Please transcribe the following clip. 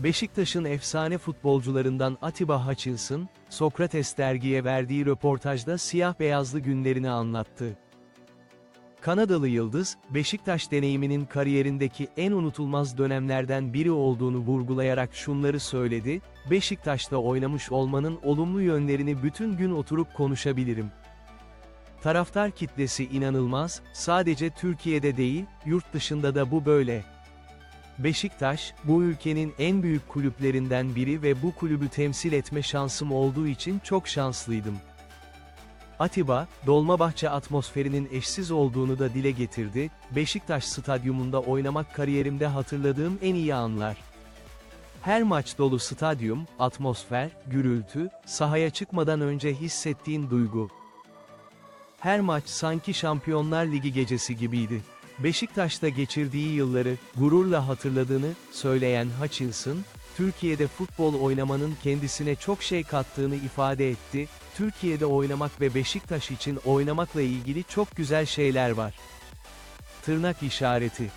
Beşiktaş'ın efsane futbolcularından Atiba Hutchinson, Sokrates dergiye verdiği röportajda siyah beyazlı günlerini anlattı. Kanadalı Yıldız, Beşiktaş deneyiminin kariyerindeki en unutulmaz dönemlerden biri olduğunu vurgulayarak şunları söyledi, Beşiktaş'ta oynamış olmanın olumlu yönlerini bütün gün oturup konuşabilirim. Taraftar kitlesi inanılmaz, sadece Türkiye'de değil, yurt dışında da bu böyle. Beşiktaş, bu ülkenin en büyük kulüplerinden biri ve bu kulübü temsil etme şansım olduğu için çok şanslıydım. Atiba, Dolmabahçe atmosferinin eşsiz olduğunu da dile getirdi, Beşiktaş stadyumunda oynamak kariyerimde hatırladığım en iyi anlar. Her maç dolu stadyum, atmosfer, gürültü, sahaya çıkmadan önce hissettiğin duygu. Her maç sanki Şampiyonlar Ligi gecesi gibiydi. Beşiktaş'ta geçirdiği yılları gururla hatırladığını söyleyen Hutchinson, Türkiye'de futbol oynamanın kendisine çok şey kattığını ifade etti. Türkiye'de oynamak ve Beşiktaş için oynamakla ilgili çok güzel şeyler var. Tırnak işareti